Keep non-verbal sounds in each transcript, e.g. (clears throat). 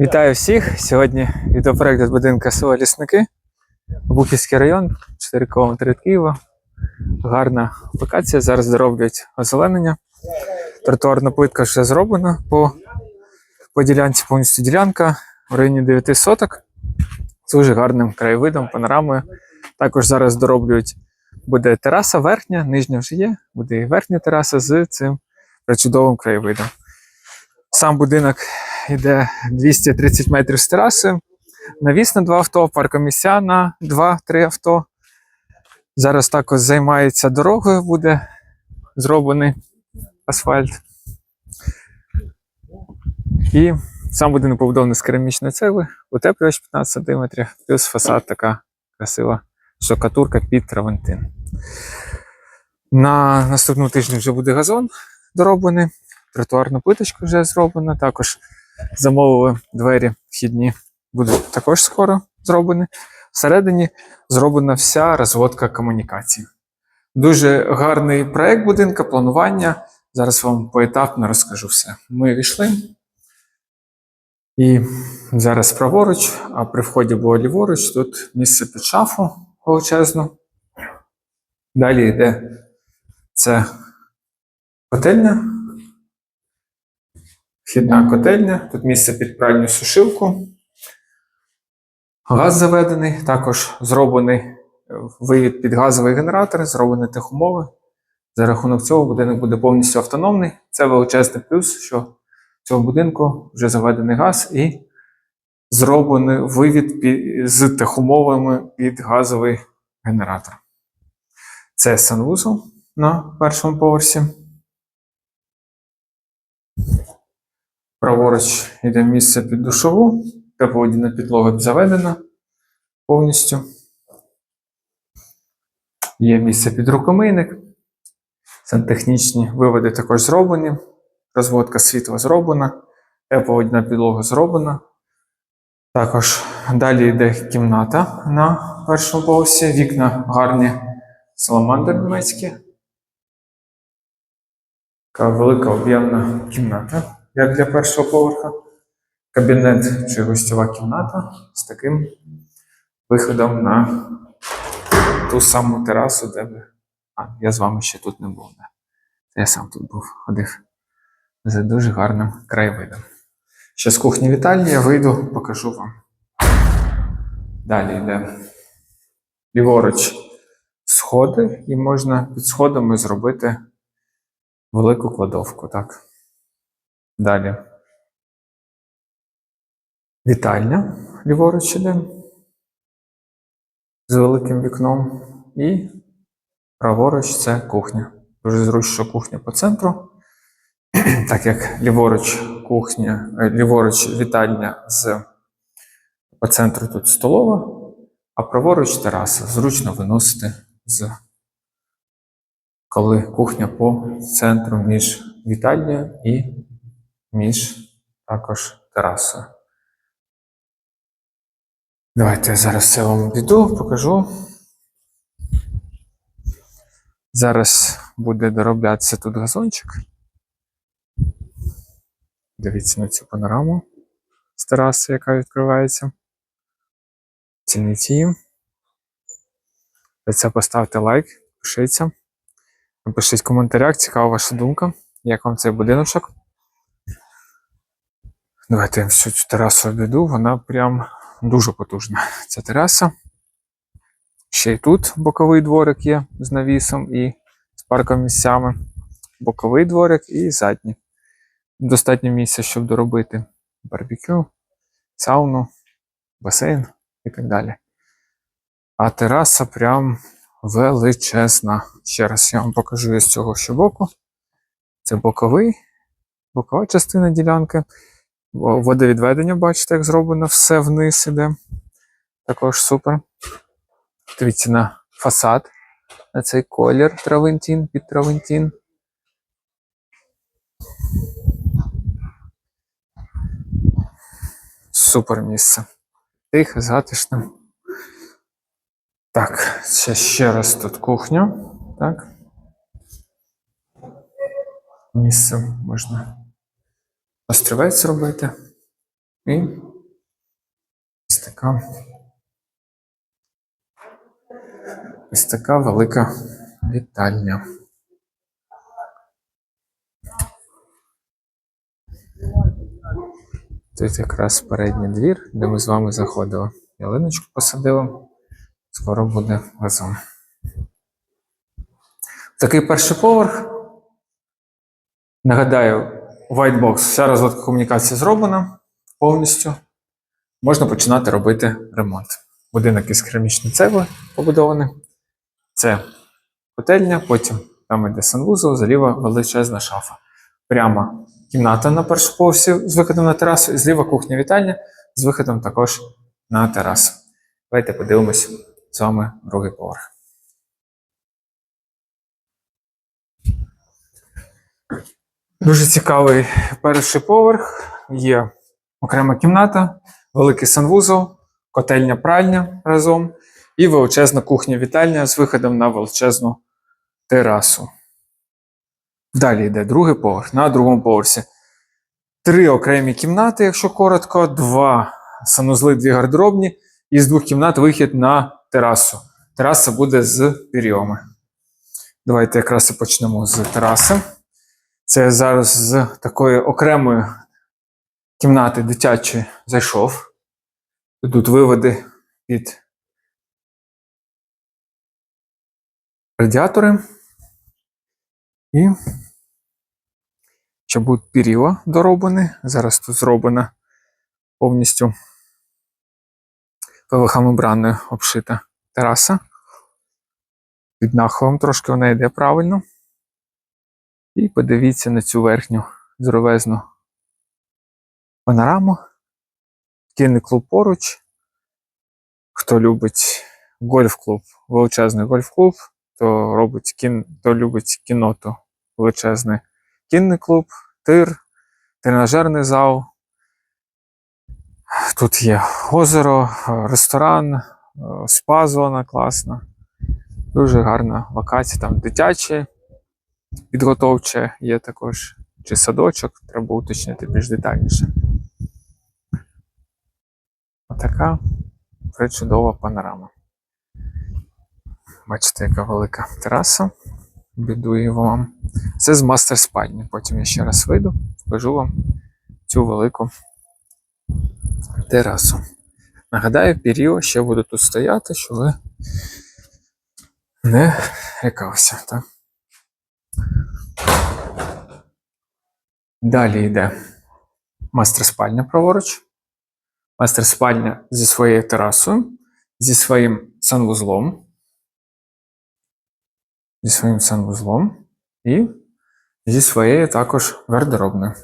Вітаю всіх! Сьогодні відеопроект будинка село Лісники, Бухівський район, 4 км від Києва. Гарна локація. Зараз дороблять озеленення. Тротуарна плитка вже зроблена по, по ділянці, повністю ділянка в районі 9 соток. З дуже гарним краєвидом, панорамою. Також зараз дороблюють буде тераса верхня, нижня вже є, буде і верхня тераса з цим причудовим краєвидом. Сам будинок йде 230 метрів з тераси. Навіс на два авто, паркомісця на 2-3 авто. Зараз також займається дорогою, буде зроблений асфальт. І сам будинок побудований з керамічної цегли, утеплювач 15 см, плюс фасад така красива штукатурка під травентин. На наступному тижні вже буде газон дороблений, тротуарна плиточка вже зроблена. Також замовили двері вхідні, будуть також скоро зроблені. Всередині зроблена вся розводка комунікацій. Дуже гарний проект будинка, планування. Зараз вам поетапно розкажу все. Ми війшли. І зараз праворуч, а при вході було ліворуч, тут місце під шафу величезну. Далі йде це котельня. Вхідна котельня, тут місце під пральню сушилку. Газ заведений, також зроблений е, вивід під газовий генератор, зроблені техумови. За рахунок цього будинок буде повністю автономний. Це величезний плюс, що в цьому будинку вже заведений газ і зроблений вивід під, з техумовами під газовий генератор. Це санвузол на першому поверсі. Праворуч йде місце під душову, тепловодійна підлога заведена повністю. Є місце під рукомийник. Сантехнічні виводи також зроблені. Розводка світла зроблена, тепловодійна підлога зроблена. Також далі йде кімната на першому поверсі. Вікна гарні саламандр німецькі. Така велика об'ємна кімната як для першого поверха. Кабінет чи гостьова кімната з таким виходом на ту саму терасу, де ви. А, я з вами ще тут не був. Да. Я сам тут був, ходив за дуже гарним краєвидом. Ще з кухні вітальні я вийду, покажу вам. Далі йде ліворуч сходи, і можна під сходами зробити велику кладовку. так. Далі. Вітальня ліворуч іде з великим вікном. І праворуч це кухня. Дуже зручно кухня по центру. (clears throat) Так як ліворуч кухня, е, ліворуч вітальня з по центру тут столова, а праворуч тераса. Зручно виносити з коли кухня по центру між вітальнею і між також терасою. Давайте я зараз це вам піду, покажу. Зараз буде дороблятися тут газончик. Дивіться на цю панораму з тераси, яка відкривається. Цініть її. За це поставте лайк, пишіться. Напишіть в коментарях, цікава ваша думка, як вам цей будиночок. Давайте я всю цю терасу обійду, вона прям дуже потужна. (laughs) Ця тераса. Ще й тут боковий дворик є з навісом і з парком місцями. Боковий дворик і задній. Достатньо місця, щоб доробити барбекю, сауну, басейн і так далі. А тераса прям величезна. Ще раз я вам покажу з цього ще боку. Це боковий, бокова частина ділянки. Водовідведення, бачите, як зроблено все вниз іде. Також супер. Дивіться на фасад, на цей колір травентін під травентін. Супер місце. Тихе, затишне. Так, ще, ще раз тут кухня. Так. Місце можна острівець робити. І ось така. Ось така велика вітальня. Тут якраз передній двір, де ми з вами заходили. Ялиночку посадили. Скоро буде газон. Такий перший поверх. Нагадаю, Whitebox, вся розвитка комунікації зроблена повністю. Можна починати робити ремонт. Будинок із керамічної цегли побудований. Це котельня, потім там іде санвузол, заліва величезна шафа. Прямо кімната на першому поверсі з виходом на терасу, і зліва кухня вітальня з виходом також на терасу. Давайте подивимось з вами другий поверх. Дуже цікавий перший поверх. Є окрема кімната, великий санвузол, котельня пральня разом і величезна кухня-вітальня з виходом на величезну терасу. Далі йде другий поверх. На другому поверсі три окремі кімнати, якщо коротко, два санузли, дві гардеробні, і з двох кімнат вихід на терасу. Тераса буде з пірйоми. Давайте якраз і почнемо з тераси. Це зараз з такої окремої кімнати дитячої зайшов. Тут виводи під радіатори. І ще будуть пір'їла дороблені. Зараз тут зроблена повністю ПВХ-мембраною обшита тераса. Під нахилом трошки вона йде правильно. І подивіться на цю верхню здоровезну панораму. Кінний клуб поруч. Хто любить гольф-клуб, величезний гольф-клуб, то робить кін, то любить кіноту величезний кінний клуб, тир, тренажерний зал. Тут є озеро, ресторан, спа-зона класна. Дуже гарна локація, там дитячі, підготовче є також, чи садочок, треба уточнити більш детальніше. Отака причудова панорама. Бачите, яка велика тераса. Бідую вам. Це з мастер спальні. Потім я ще раз вийду, покажу вам цю велику терасу. Нагадаю, період ще буду тут стояти, що ви не лякався. Так? Далі йде мастер спальня праворуч. Мастер спальня зі своєю терасою, зі своїм санвузлом. Зі своїм санвузлом і зі своєю також гардеробною.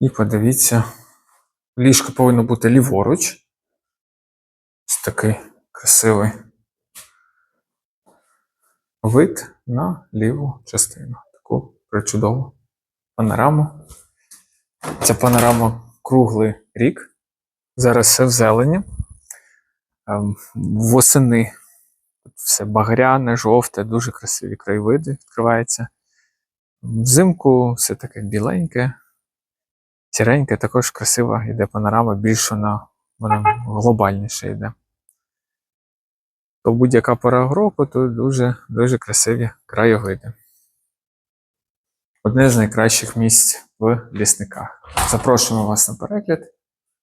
І подивіться, ліжко повинно бути ліворуч. Ось такий красивий вид на ліву частину. Таку причудову панораму. Ця панорама круглий рік. Зараз все в зелені. Ем, Восени все багряне, жовте, дуже красиві краєвиди відкриваються. Взимку все таке біленьке, сіреньке, також красива йде панорама, більш вона, вона глобальніше йде. То будь-яка пора року, то дуже, дуже красиві краєвиди. Одне з найкращих місць в лісниках. Запрошуємо вас на перегляд.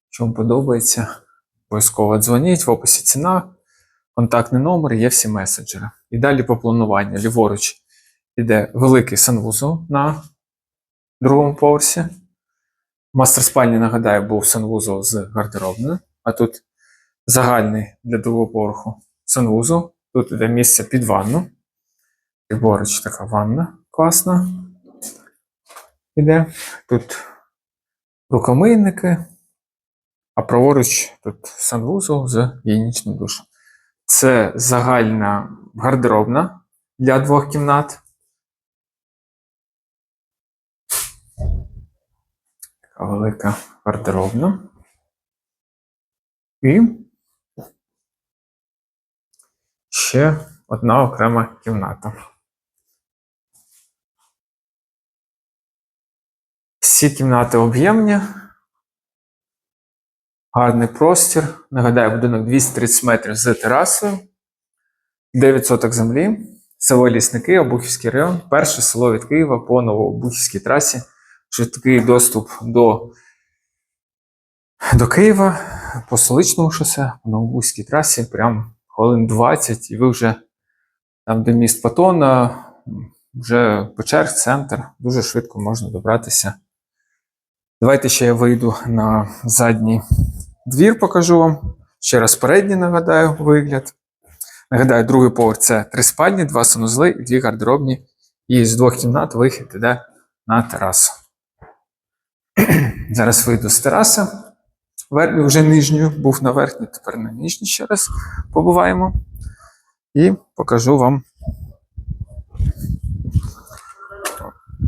Якщо вам подобається, обов'язково дзвоніть в описі ціна, контактний номер, є всі меседжери. І далі по плануванню. Ліворуч іде великий санвузол на другому поверсі. Мастер спальні, нагадаю, був санвузол з гардеробною, а тут загальний для другого поверху санвузол. Тут іде місце під ванну. Ліворуч така ванна класна. Іде. Тут рукомийники, а праворуч тут санвузол з гігієнічним душем. Це загальна гардеробна для двох кімнат. велика гардеробна. І ще одна окрема кімната. Всі кімнати об'ємні, гарний простір. Нагадаю, будинок 230 метрів з терасою, 9 соток землі, село Лісники, Обухівський район, перше село від Києва по Новообухівській трасі. Швидкий доступ до, до Києва по столичному шосе, по Новообухівській трасі. Прям хвилин 20, і ви вже там, де міст Патона, вже Печер, центр. Дуже швидко можна добратися. Давайте ще я вийду на задній двір, покажу вам. Ще раз передній нагадаю вигляд. Нагадаю, другий поверх це три спальні, два санузли і дві гардеробні. І з двох кімнат вихід іде на терасу. (clears throat) Зараз вийду з тераси. Вербі Вже нижню, був на верхній, тепер на нижній ще раз побуваємо. І покажу вам,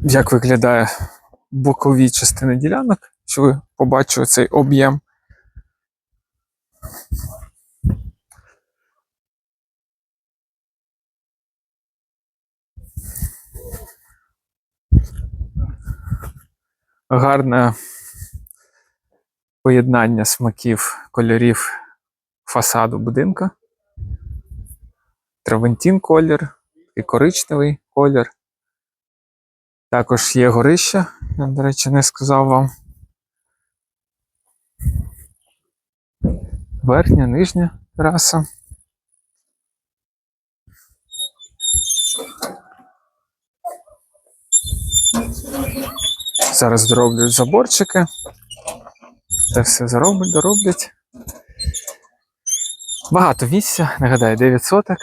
як виглядає бокові частини ділянок, що ви побачили цей об'єм. Гарне поєднання смаків кольорів фасаду будинка. Травентін колір і коричневий колір. Також є горище, я, до речі, не сказав вам. Верхня, нижня тераса. Зараз дороблять заборчики. Це все зароблять, дороблять. Багато місця, нагадаю, 9 соток.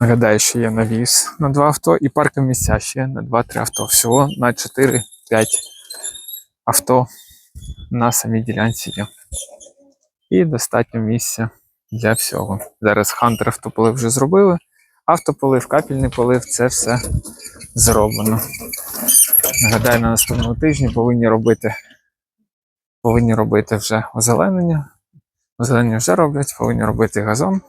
Нагадаю, що є навіс на два авто і паркінг місця ще на 2-3 авто. Всього на 4-5 авто на самій ділянці є. І достатньо місця для всього. Зараз хантер автополив вже зробили. Автополив, капельний полив це все зроблено. Нагадаю, на наступному тижні повинні робити, повинні робити вже озеленення. Озеленення вже роблять, повинні робити газон.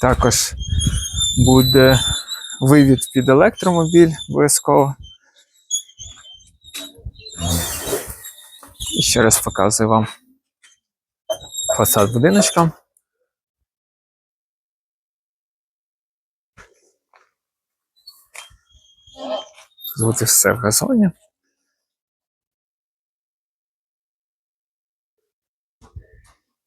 Також буде вивід під електромобіль обов'язково. І ще раз показую вам фасад будиночка. Буде все в газоні.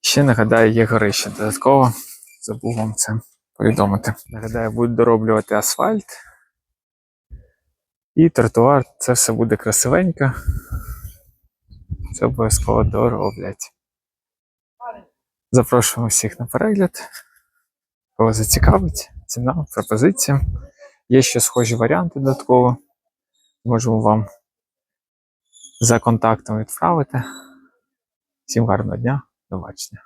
Ще нагадаю, є горище додатково. Забув вам це повідомити. Нагадаю, будуть дороблювати асфальт. І тротуар, це все буде красивенько. Це обов'язково дороблять. Запрошуємо всіх на перегляд. Кого зацікавить, ціна, пропозиція. Є ще схожі варіанти додатково. Можемо вам за контактом відправити. Всім гарного дня, до бачення.